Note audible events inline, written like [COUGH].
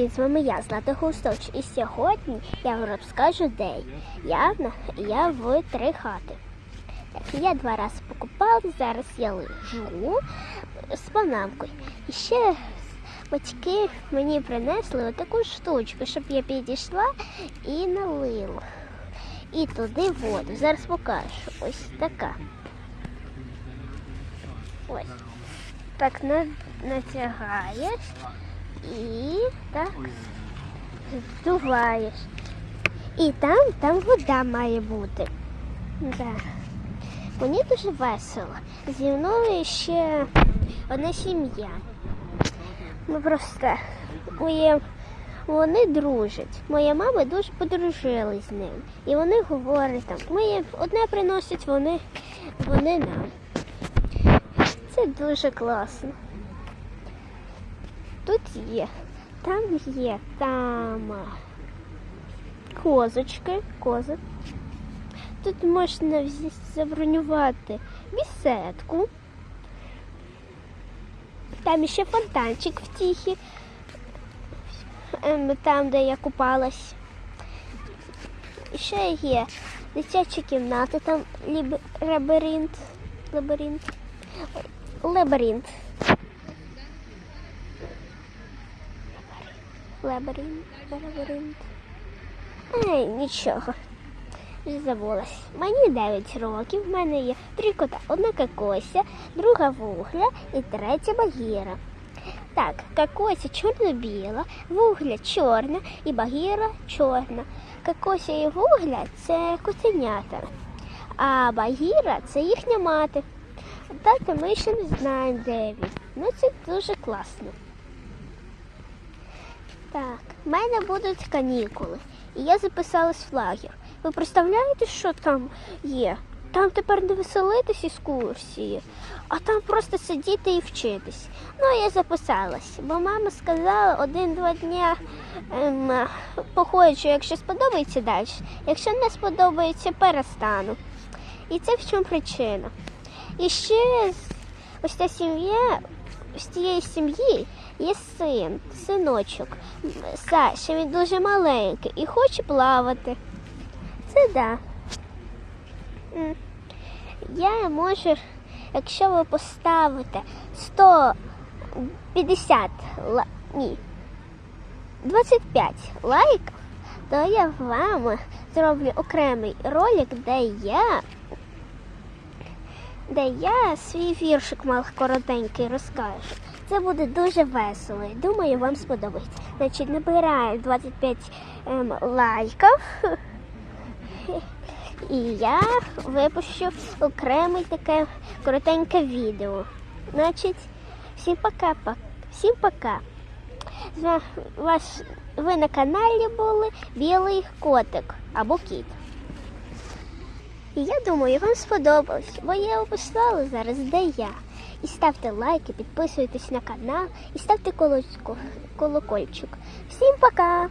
З вами я, Злата Густоч, і сьогодні я вам розкажу, де я. Я, я в три хати. Так, я два рази покупала, зараз я лежу з панамкою. І ще батьки мені принесли отаку штучку, щоб я підійшла і налила. І туди воду. Зараз покажу. Ось така. Ось. Так натягаєш і так здуваєш. І там, там вода має бути. Да. Мені дуже весело. Зі мною ще одна сім'я. Ми просто моє, вони дружать. Моя мама дуже подружилась з ним. І вони говорять там, ми одне приносять, вони, вони нам. Це дуже класно. Тут є, там є, там козочки, кози. Тут можна забронювати бісетку. Там ще фонтанчик втіхи, ем, там, де я купалась. Ще є дитяча кімната, там лабіринт. Лабіринт. Лабіринт. Лабіринт. Лабіринт. Ей, нічого. Вже забулась. Мені 9 років, в мене є три кота. Одна кокося, друга вугля і третя багіра. Так, кокося чорно-біла, вугля чорна і багіра чорна. Кокося і вугля це котенята, а багіра це їхня мати. Тата ми ще не знаємо, де він. Ну це дуже класно. Так, в мене будуть канікули, і я записалась в лагер. Ви представляєте, що там є? Там тепер не веселитись екскурсії, а там просто сидіти і вчитись. Ну, я записалась, бо мама сказала один-два дня ем, походжу, якщо сподобається далі. Якщо не сподобається, перестану. І це в чому причина. І ще ось ця сім'я, з цієї сім'ї є син, синочок. Саша, він дуже маленький і хоче плавати. Це да. Я можу, якщо ви поставите 150 ла... ні, 25 лайків, то я вам зроблю окремий ролик, де я де я свій віршик мав коротенький розкажу. Це буде дуже весело. Думаю, вам сподобається. Значить, набираю 25 ем, лайків. [LAUGHS] І я випущу окреме таке коротеньке відео. Значить, всім пока. па- Всім пока. Ваш, ви на каналі були Білий котик або кіт. І я думаю, вам сподобалось, бо я описала зараз, де я. І ставте лайки, підписуйтесь на канал і ставте колокольчик. Всім пока!